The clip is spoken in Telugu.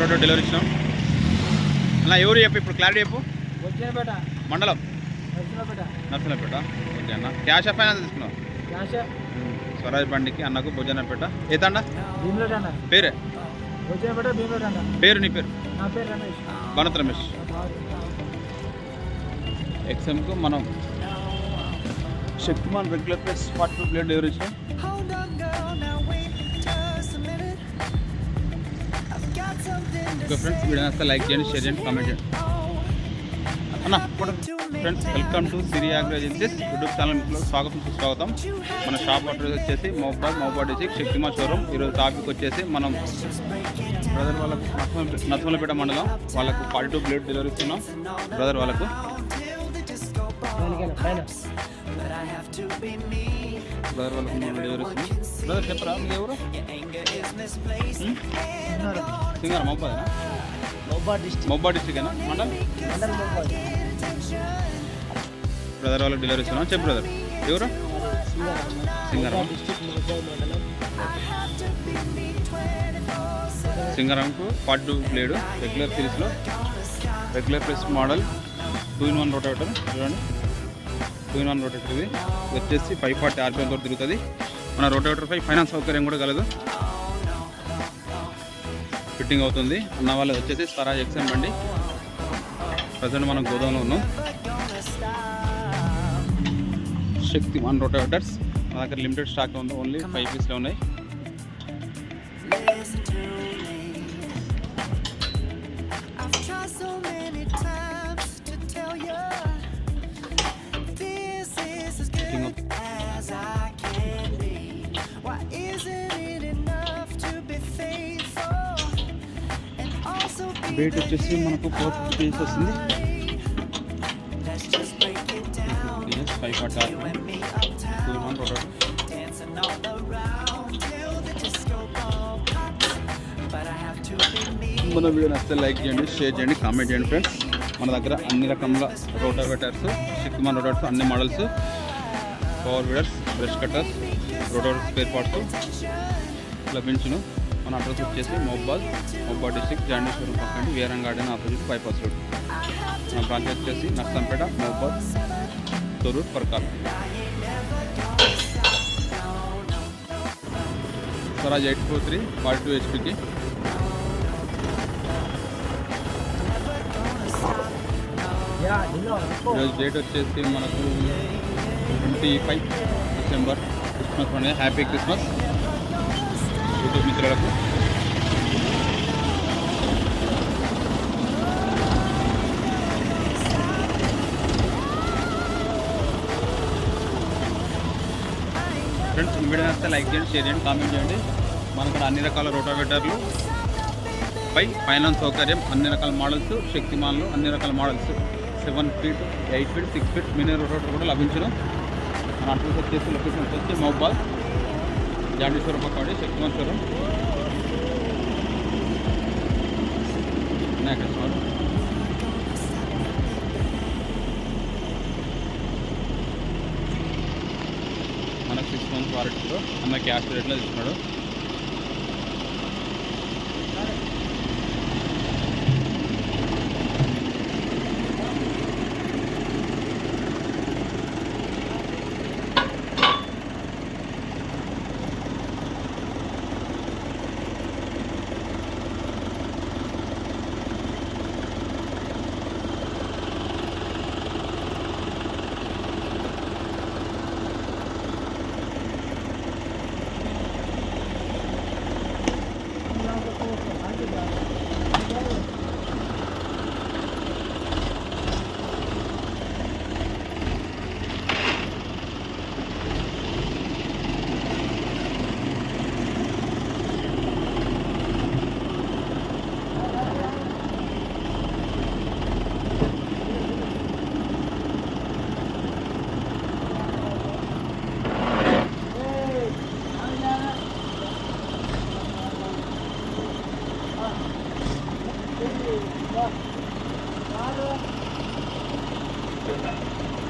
రెండు డెలివరీ ఇచ్చినాం. అలా ఎవరు చెప్పు ఇప్పుడు క్లారిటీ చెప్పు. మండలం. నర్సనపేట ఓకే అన్న. క్యాష్ ఆఫ్ ఫైనాన్స్ తీసుకున్నావు? స్వరాజ్ బండికి అన్నకు భోజనపేట. ఏతండ పేరే? పేరు నీ పేరు? భరత్ రమేష్. ఎక్స్ఎంకు మనం Shaktiman regular plus forty two plate delivery ఇచ్చినాం. ఓకే ఫ్రెండ్స్ వీడియో నచ్చితే లైక్ చేయండి షేర్ చేయండి కామెంట్ చేయండి. అన్న friends welcome to Siri agro agencies YouTube channel స్వాగతం సుస్వాగతం. మన షాప్ అడ్రస్ వచ్చేసి మౌబాద్ మౌబాద్ వచ్చి శక్తిమా షోరూమ్. ఈరోజు టాపిక్ వచ్చేసి మనం బ్రదర్ వాళ్ళకు నర్సమల- మండలం వాళ్ళకు ఫార్టీ టూ ప్లేట్ డెలివరీ ఇస్తున్నాం బ్రదర్ వాళ్ళకు. బ్రదర్ వాళ్ళకు మనం డెలివరీ ఇస్తున్నాం. బ్రదర్ చెప్పరా మీరు ఎవరు సింగారం మౌబాద్ డిస్ట్రిక్ట్ డిస్ట్రిక్టేనా మండలం మౌబాద్ బ్రదర్ వాళ్ళకి డెలివరీ ఇస్తున్నాం చెప్పు బ్రదర్ ఎవరు సింగారం సింగరంకు ఫార్టీ టూ బ్లేడు రెగ్యులర్ సిరీస్లో regular press model two in one rotator చూడండి. టూ ఇన్ వన్ రొటేటర్ ఇది. ఇది వచ్చేసి ఫైవ్ ఫార్టీ ఆర్పిఎం తోటి తిరుగుతుంది. మన రొటేటర్ పై ఫైనాన్స్ సౌకర్యం కూడా కలదు. ఫిట్టింగ్ అవుతుంది. అన్న వాళ్ళది వచ్చేసి స్వరాజ్ ఎక్సెం బండి. ప్రజెంట్ మనం గోదాంలో ఉన్నాం. శక్తి వన్ రొటేటర్స్ మా దగ్గర లిమిటెడ్ స్టాక్ ఉంది. ఓన్లీ ఫైవ్ పీస్లో ఉన్నాయి. I've tried so many times. Weight వచ్చేసి మనకు ఫోర్ ఫిఫ్టీ కేజీస్ వస్తుంది. Five forty RPM two one rotator మన వీడియో నచ్చితే లైక్ చేయండి షేర్ చేయండి కామెంట్ చేయండి ఫ్రెండ్స్. మన దగ్గర అన్ని రకముల రోటోవేటర్స్ శక్తిమాన్ రోటర్స్ అన్ని models power weeders brush cutters rotavator spare parts లభించును. మన అడ్రస్ వచ్చేసి మొబాల్ మొబాల్ డిస్టిక్ జాండేశ్వరం పక్కన Veeram garden opposite bypass road మన బ్రాంచ్ వచ్చేసి Narsampet మొబాల్ Thorrur Parakal Swaraj eight four three forty two హెచ్పికి yeah నిన్న ఈరోజు డేట్ వచ్చేసి మనకు ట్వంటీ ఫైవ్ డిసెంబర్ క్రిస్మస్ పండుగ హ్యాపీ క్రిస్మస్ యూట్యూబ్ మిత్రులకు. ఫ్రెండ్స్ వీడియో నచ్చితే లైక్ చేయండి షేర్ చేయండి కామెంట్ చేయండి. మన ఇక్కడ అన్ని రకాల రోటోవేటర్లు. పై ఫైనాన్స్ సౌకర్యం అన్ని రకాల మోడల్స్ శక్తిమాన్లు అన్ని రకాల models. Seven feet eight feet six feet mini rotor కూడా లభించడం మన అడ్రస్ వచ్చేసి లొకేషన్ వచ్చేసి మౌబాల్ జాండేశ్వరం పక్కడి శక్తిమాన్ స్వరం వినాయకేశ్వరం మనకు సిక్స్ మంత్స్ వారంటీలో అన్న క్యాష్ రేట్లో తీసుకున్నాడు. Thank you.